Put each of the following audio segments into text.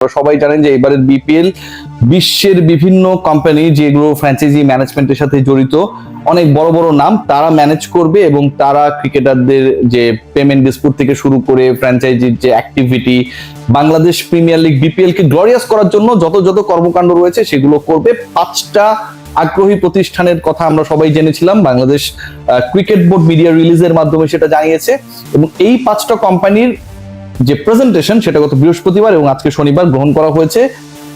সবাই জানেন যে এবারের বিপিএল বিশ্বের বিভিন্ন কোম্পানি যেগুলো ফ্র্যাঞ্চাইজি ম্যানেজমেন্টের সাথে জড়িত, অনেক বড় বড় নাম তারা ম্যানেজ করবে এবং তারা ক্রিকেটারদের যে পেমেন্ট ডিসপুট থেকে শুরু করে ফ্র্যাঞ্চাইজির যে activity Bangladesh premier league BPL কে গ্লোরিয়াস করার জন্য যত যত কর্মকাণ্ড রয়েছে সেগুলো করবে। পাঁচটা আগ্রহী প্রতিষ্ঠানের কথা আমরা সবাই জেনেছিলাম। বাংলাদেশ ক্রিকেট বোর্ড মিডিয়া রিলিজের মাধ্যমে সেটা জানিয়েছে এবং এই পাঁচটা কোম্পানির যে প্রেজেন্টেশন সেটা গত বৃহস্পতিবার এবং আজকে শনিবার গ্রহণ করা হয়েছে।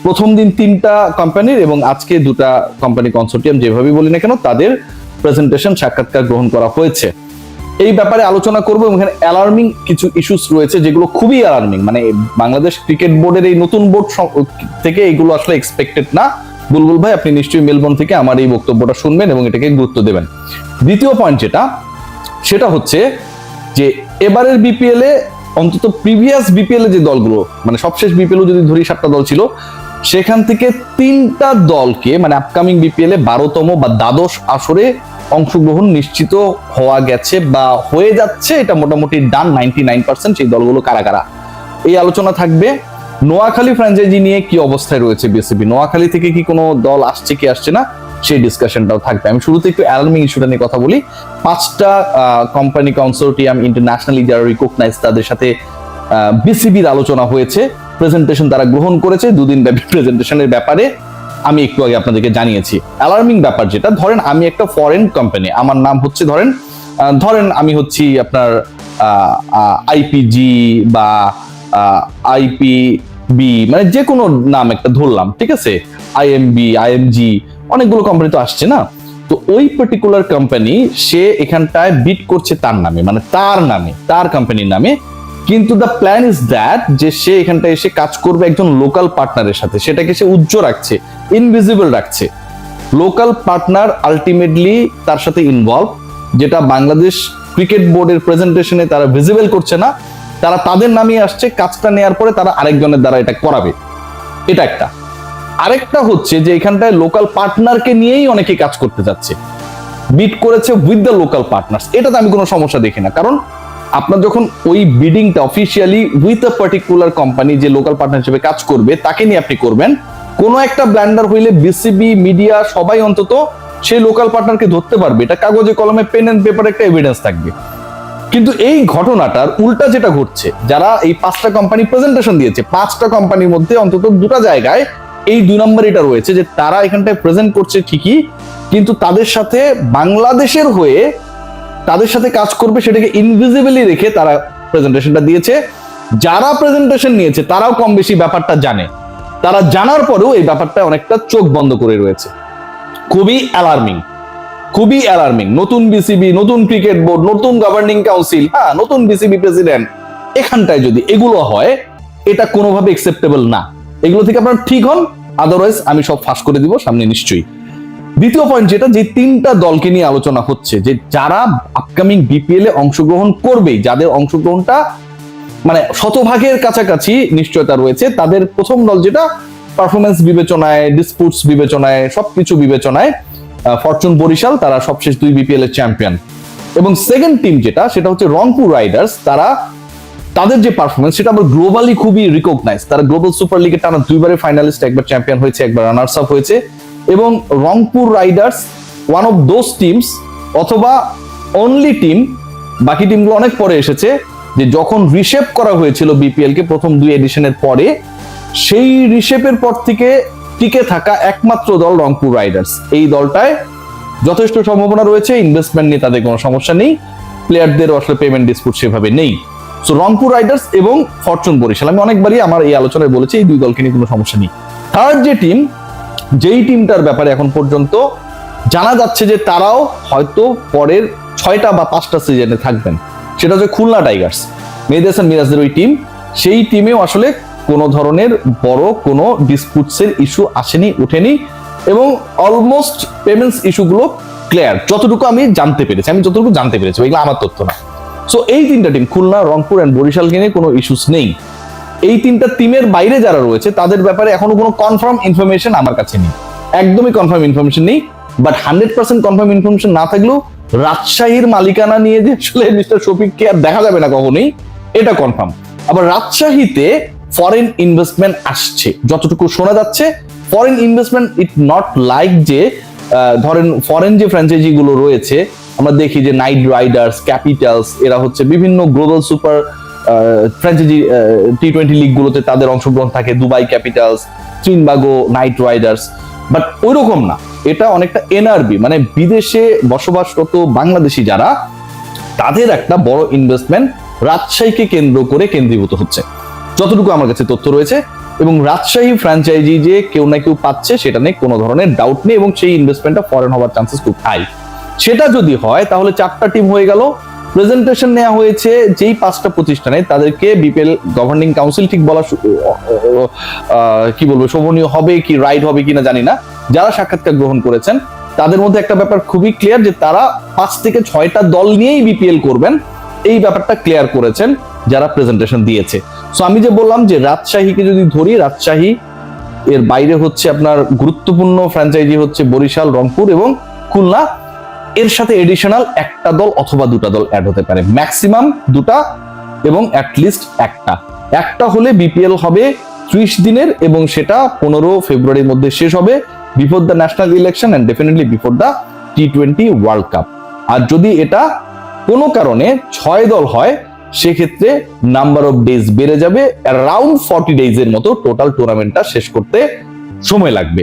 প্রথম দিন তিনটা কোম্পানির এবং আজকে দুটা কোম্পানি কনসোর্টিয়াম যেভাবেই বলি না কেন, তাদের প্রেজেন্টেশন সাক্ষাৎকার গ্রহণ করা হয়েছে। এই ব্যাপারে আলোচনা করব এবং এখানে অ্যালার্মিং কিছু ইস্যুস রয়েছে যেগুলো খুবই অ্যালার্মিং মানে বাংলাদেশ ক্রিকেট বোর্ডের এই নতুন বোর্ড থেকে এইগুলো আসলে এক্সপেক্টেড না। বুলবুল ভাই, আপনি নিশ্চয়ই মেলবোর্ন থেকে আমার এই বক্তব্যটা শুনবেন এবং এটাকে গুরুত্ব দেবেন। দ্বিতীয় পয়েন্ট যেটা, সেটা হচ্ছে যে এবারের বিপিএল এ অন্তত প্রিভিয়াস বিপিএল যে দলগুলো মানে সবশেষ বিপিএল যদি ধরি, সাতটা দল ছিল, সেখান থেকে তিনটা দলকে মানে আপকামিং বিপিএল এ বারোতম বা দ্বাদশ আসরে অংশগ্রহণ নিশ্চিত হওয়া গেছে বা হয়ে যাচ্ছে। এটা মোটামুটি ডান নাইনটি নাইন পার্সেন্ট সেই দলগুলো কারা কারা। এই আলোচনা থাকবে। নোয়াখালী ফ্র্যাঞ্চাইজি নিয়ে কি অবস্থায় রয়েছে বিসিবি নোয়াখালী থেকে কি কোনো দল আসছে কি আসছে না? সেই ডিসকাশনটাও থাকবে। আমি শুরুতে একটু অ্যালার্মিং ইস্যুটা নিয়ে কথা বলি। পাঁচটা কোম্পানি কনসোর্টিয়াম ইন্টারন্যাশনালি যারা রিকগনাইজ তাদের সাথে বিসিবির আলোচনা হয়েছে। প্রেজেন্টেশন তারা গ্রহণ করেছে। দুদিন ব্যাপী প্রেজেন্টেশনের ব্যাপারে আমি একটু আগে আপনাদেরকে জানিয়েছি। অ্যালার্মিং ব্যাপার যেটা, ধরেন আমি একটা ফরেন কোম্পানি আমার নাম হচ্ছে ধরেন ধরেন আমি হচ্ছি আপনার আইপিজি বা আইপি বি মানে যে কোনো নাম একটা ধরলাম, ঠিক আছে? আইএমবি আইএমজি অনেকগুলো কোম্পানি তো আসছে না? তো ওই পার্টিকুলার কোম্পানি সে এখানটায় বিট করছে তার নামে মানে তার নামে, তার কোম্পানির নামে। কিন্তু দ্য প্ল্যান ইজ দ্যাট যে সে এখানটা এসে কাজ করবে একজন লোকাল পার্টনারের সাথে। সেটাকে সে উজ্জ্ব রাখছে ইনভিজিবল রাখছে। লোকাল পার্টনার আলটিমেটলি তার সাথে ইনভলভ যেটা বাংলাদেশ ক্রিকেট বোর্ডের প্রেজেন্টেশনে তারা ভিজিবল করছে না। তারা তাদের নামিয়ে আসছে, কাজটা নেওয়ার পরে তারা আরেকজনের দ্বারা এটা করাবে। এটা একটা। আরেকটা হচ্ছে যে এখানটায় লোকাল পার্টনারকে নিয়েই অনেকে কাজ করতে যাচ্ছে। বিট করেছে উইথ দ্য লোকাল পার্টনার্স এটাতে আমি কোনো সমস্যা দেখি না। কারণ আপনার যখন ওই বিডিংটা officially with a particular company যে লোকাল পার্টনার হিসেবে কাজ করবে, তাকে নিয়ে আপনি করবেন, কোনো একটা ব্ল্যান্ডার হইলে বিসিবি মিডিয়া সবাই অন্তত সেই লোকাল পার্টনারকে ধরতে পারবে। এটা কাগজে, কলমে পেন এন্ড পেপার একটা এভিডেন্স থাকবে। কিন্তু এই ঘটনাটার উল্টা যেটা ঘটছে, যারা এই পাঁচটা কোম্পানি প্রেজেন্টেশন দিয়েছে, পাঁচটা কোম্পানির মধ্যে অন্তত দুটা জায়গায় এই দুই নম্বর এটা রয়েছে যে তারা এখানটায় প্রেজেন্ট করছে ঠিকই, কিন্তু তাদের সাথে বাংলাদেশের হয়ে তাদের সাথে কাজ করবে সেটাকে ইনভিজিবলি রেখে তারা প্রেজেন্টেশনটা দিয়েছে। যারা প্রেজেন্টেশন নিয়েছে, তারাও কম বেশি ব্যাপারটা জানে। তারা জানার পরেও এই ব্যাপারটা অনেকটা চোখ বন্ধ করে রয়েছে। খুবই অ্যালার্মিং খুবই অ্যালার্মিং নতুন বিসিবি নতুন ক্রিকেট বোর্ড নতুন গভর্নিং কাউন্সিল হ্যাঁ নতুন বিসিবি প্রেসিডেন্ট এখানটায় যদি এগুলো হয়, এটা কোনোভাবে একসেপ্টেবল না। এগুলো থেকে আপনারা ঠিক হন আদারওয়াইজ আমি সব ফাঁস করে দিব সামনে নিশ্চয়ই। দ্বিতীয় পয়েন্ট যেটা, যে তিনটা দলকে নিয়ে আলোচনা হচ্ছে, যে যারা আপকামিং বিপিএল এ অংশগ্রহণ করবেই যাদের অংশগ্রহণটা মানে শতভাগের কাছাকাছি নিশ্চয়তা রয়েছে, তাদের প্রথম দল যেটা পারফরমেন্স বিবেচনায় ডিসপুটস বিবেচনায়, সবকিছু বিবেচনায় ফরচুন বরিশাল, তারা সবশেষ দুই বিপিএল এর চ্যাম্পিয়ন এবং সেকেন্ড টিম যেটা, সেটা হচ্ছে রংপুর রাইডার্স তারা তাদের যে পারফরমেন্স সেটা আবার গ্লোবালি খুবই রিকগনাইজ তারা গ্লোবাল সুপার লিগে টানা দুইবারে ফাইনালিস্ট একবার চ্যাম্পিয়ন হয়েছে, একবার রানার্স আপ হয়েছে। এবং Rangpur riders one of those teams অথবা অনলি টিম বাকি টিমগুলো অনেক পরে এসেছে, যে যখন রিশেপ করা হয়েছিল বিপিএল কে প্রথম দুই এডিশনের পরে, সেই রিশেপের পর থেকে টিকে থাকা একমাত্র দল রংপুর রাইডার্স এই দলটায় যথেষ্ট সম্ভাবনা রয়েছে ইনভেস্টমেন্ট নিয়ে তাদের কোনো সমস্যা নেই প্লেয়ারদের আসলে পেমেন্ট ডিসপুট সেভাবে নেই। সো রংপুর রাইডার্স এবং ফরচুন বরিশাল আমি অনেকবারই আমার এই আলোচনায় বলেছি, এই দুই দলকে নিয়ে কোনো সমস্যা নেই। থার্ড যে টিম যেই টিমটার ব্যাপারে এখন পর্যন্ত জানা যাচ্ছে যে তারাও হয়তো পরের ছয়টা বা পাঁচটা সিজনে থাকবেন, সেটা হচ্ছে খুলনা টাইগার্স মেহেদি হাসান মিরাজের ওই টিম সেই টিমেও আসলে কোনো ধরনের বড় কোনো ডিসপুটসের ইস্যু আসেনি, ওঠেনি এবং অলমোস্ট পেমেন্টস ইস্যুগুলো ক্লিয়ার যতটুকু আমি জানতে পেরেছি, আমি যতটুকু জানতে পেরেছি, এগুলো আমার তথ্য না। সো এই তিনটা টিম খুলনা, রংপুর অ্যান্ড বরিশালকে নিয়ে কোনো ইস্যুস নেই। এই তিনটা টিমের বাইরে যারা রয়েছে, তাদের ব্যাপারে এখনও কোনো কনফার্ম ইনফরমেশন আমার কাছে নেই। একদমই কনফার্ম ইনফরমেশন নেই but hundred percent confirm information না থাকলেও রাজশাহীর মালিকানা নিয়ে যে আসলে মিস্টার শফিককে আর দেখা যাবে না কখনোই, এটা কনফার্ম আবার রাজশাহীতে ফরেন ইনভেস্টমেন্ট আসছে। যতটুকু শোনা যাচ্ছে foreign investment it not like যে ধরেন ফরেন যে ফ্র্যাঞ্চাইজি গুলো রয়েছে, আমরা দেখি যে নাইট রাইডার্স ক্যাপিটালস এরা হচ্ছে বিভিন্ন global super franchise T twenty league গুলোতে তাদের অংশগ্রহণ থাকে Dubai capitals Trinbago knight riders but ওইরকম না, এটা অনেকটা এনআরবি মানে বিদেশে বসবাসরত বাংলাদেশি যারা, তাদের একটা বড় ইনভেস্টমেন্ট রাজশাহীকে কেন্দ্র করে কেন্দ্রীভূত হচ্ছে। যতটুকু আমার কাছে তথ্য রয়েছে এবং রাজশাহী ফ্র্যাঞ্চাইজি যে কেউ না কেউ পাচ্ছে, সেটা নিয়ে কোনো ধরনের ডাউট নেই এবং সেই ইনভেস্টমেন্টটা ফরেন হওয়ার চান্সেস খুব হাই সেটা যদি হয়, তাহলে চারটা টিম হয়ে গেল। প্রেজেন্টেশন নেওয়া হয়েছে, যেই পাঁচটা প্রতিষ্ঠানে তাদেরকে বিপিএল গভর্নিং কাউন্সিল ঠিক বলা কি বলব, শোভনীয় হবে কি রাইট হবে কিনা জানি না। যারা সাক্ষাৎকার গ্রহণ করেছেন, তাদের মধ্যে একটা ব্যাপার খুবই ক্লিয়ার যে তারা পাঁচ থেকে ছয়টা দল নিয়েই বিপিএল করবেন। এই ব্যাপারটা ক্লিয়ার করেছেন। যারা প্রেজেন্টেশন দিয়েছে। সো আমি যে বললাম যে রাজশাহীকে যদি ধরি, রাজশাহী এর বাইরে হচ্ছে আপনার গুরুত্বপূর্ণ ফ্র্যাঞ্চাইজি হচ্ছে বরিশাল, রংপুর এবং খুলনা। এর সাথে এডিশনাল একটা দল অথবা দুটা দল অ্যাড হতে পারে। ম্যাক্সিমাম দুটা এবং অ্যাটলিস্ট একটা। একটা হলে বিপিএল হবে ত্রিশ দিনের এবং সেটা পনেরো ফেব্রুয়ারির মধ্যে শেষ হবে before the national election and definitely before the T twenty world cup আর যদি এটা কোনো কারণে ছয় দল হয় সেক্ষেত্রে নাম্বার অফ ডেজ বেড়ে যাবে অ্যারাউন্ড ফর্টি ডেজ এর মতো টোটাল টুর্নামেন্টটা শেষ করতে সময় লাগবে।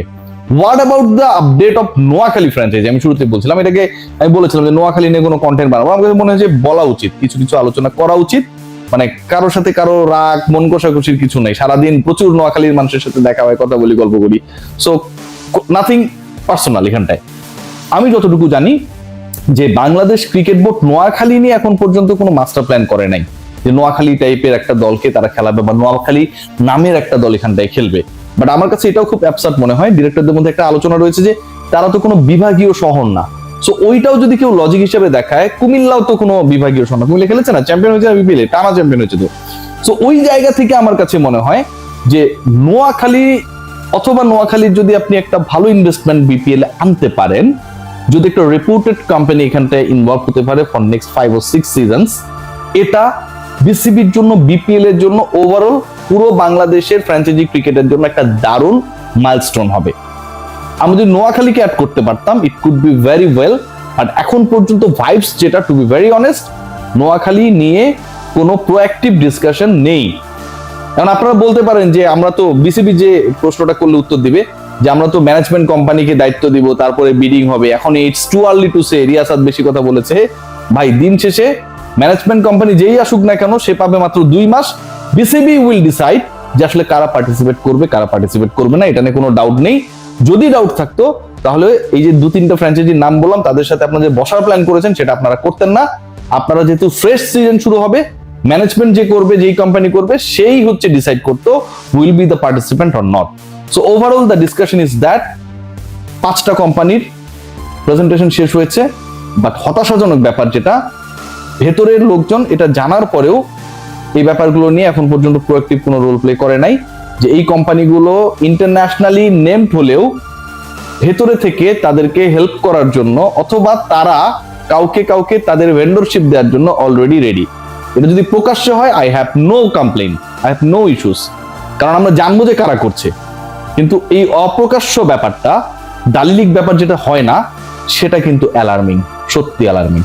What about the update of Noakhali franchise আমি শুরুতে বলছিলাম, এটাকে আমি বলেছিলাম যে নোয়াখালী নিয়ে কোনো কন্টেন্ট বানাবো। আমার কাছে মনে হয় যে বলা উচিত, কিছু কিছু আলোচনা করা উচিত। মানে কারোর সাথে কারও রাগ, মন কষাকষির কিছু নাই। সারাদিন প্রচুর নোয়াখালীর মানুষের সাথে দেখা হয়, কথা বলি, গল্প করি। সো নাথিং পার্সোনাল এখানটায়। আমি যতটুকু জানি যে বাংলাদেশ ক্রিকেট বোর্ড নোয়াখালী নিয়ে এখন পর্যন্ত কোনো মাস্টার প্ল্যান করে নাই। যে নোয়াখালী টাইপের একটা দলকে তারা খেলাবে বা নোয়াখালী নামের একটা দল এখানটায় খেলবে। বাট আমার কাছে এটাও খুব অ্যাবসার্ট মনে হয়। ডিরেক্টরদের মধ্যে একটা আলোচনা রয়েছে যে তারা তো কোনো বিভাগীয় শহর না। সো ওইটাও যদি কেউ লজিক হিসেবে দেখায়, কুমিল্লাও তো কোনো বিভাগীয় শহর না। কুমিল্লা খেলেছে না? চ্যাম্পিয়ন হয়েছে বিপিএল টানা চ্যাম্পিয়ন হয়েছে তো। সো ওই জায়গা থেকে আমার কাছে মনে হয় যে নোয়াখালী অথবা নোয়াখালীর যদি আপনি একটা ভালো ইনভেস্টমেন্ট বিপিএল আনতে পারেন যদি একটা রেপুটেড কোম্পানি এখানটায় ইনভলভ হতে পারে ফর নেক্সট ফাইভ ও সিক্স সিজনস এটা বিসিবির জন্য বিপিএল এর জন্য ওভারঅল পুরো বাংলাদেশের ফ্র্যাঞ্চাইজি ক্রিকেটের জন্য একটা দারুণ মাইলস্টোন হবে। আমরা যদি নোয়াখালীকে অ্যাড করতে পারতাম it could be very well but এখন পর্যন্ত ভাইবস যেটা to be very honest Noakhali নিয়ে কোনো প্রোঅ্যাক্টিভ ডিসকাশন নেই। কারণ আপনারা বলতে পারেন যে, আমরা তো বিসিবি যে প্রশ্নটা করলে উত্তর দিবে যে আমরা তো ম্যানেজমেন্ট কোম্পানিকে দায়িত্ব দিব, তারপরে বিডিং হবে। এখন it's too early to say Riasad বেশি কথা বলেছে। ভাই, দিন শেষে ম্যানেজমেন্ট কোম্পানি যেই আসুক না কেন, সে পাবে মাত্র দুই মাস। বিসিবি উইল ডিসাইড যে আসলে কারা পার্টিসিপেট করবে, কারা পার্টিসিপেট করবে না, এটা নিয়ে কোনো ডাউট নেই। যদি ডাউট থাকতো, তাহলে এই যে দু তিনটা ফ্র্যাঞ্চাইজির নাম বললাম, তাদের সাথে আপনারা যে বসার প্ল্যান করেছেন, সেটা আপনারা করতেন না। আপনারা যেহেতু ফ্রেশ সিজন শুরু হবে ম্যানেজমেন্ট যে করবে, যেই কোম্পানি করবে, সেই হচ্ছে ডিসাইড করতো will be the participant or not so overall the discussion is that পাঁচটা কোম্পানির প্রেজেন্টেশন শেষ হয়েছে বাট হতাশাজনক ব্যাপার যেটা, ভেতরের লোকজন এটা জানার পরেও এই ব্যাপারগুলো নিয়ে এখন পর্যন্ত প্রোয়েক্টিভ কোনো রোল প্লে করে নাই, যে এই কোম্পানিগুলো ইন্টারন্যাশনালি নেমড হলেও ভেতরে থেকে তাদেরকে হেল্প করার জন্য অথবা তারা কাউকে কাউকে তাদের ভেন্ডরশিপ দেওয়ার জন্য অলরেডি রেডি এটা যদি প্রকাশ্য হয় I have no complain I have no issues কারণ আমরা জানব যে কারা করছে। কিন্তু এই অপ্রকাশ্য ব্যাপারটা দালিলিক ব্যাপার যেটা হয় না সেটা কিন্তু অ্যালার্মিং সত্যি অ্যালার্মিং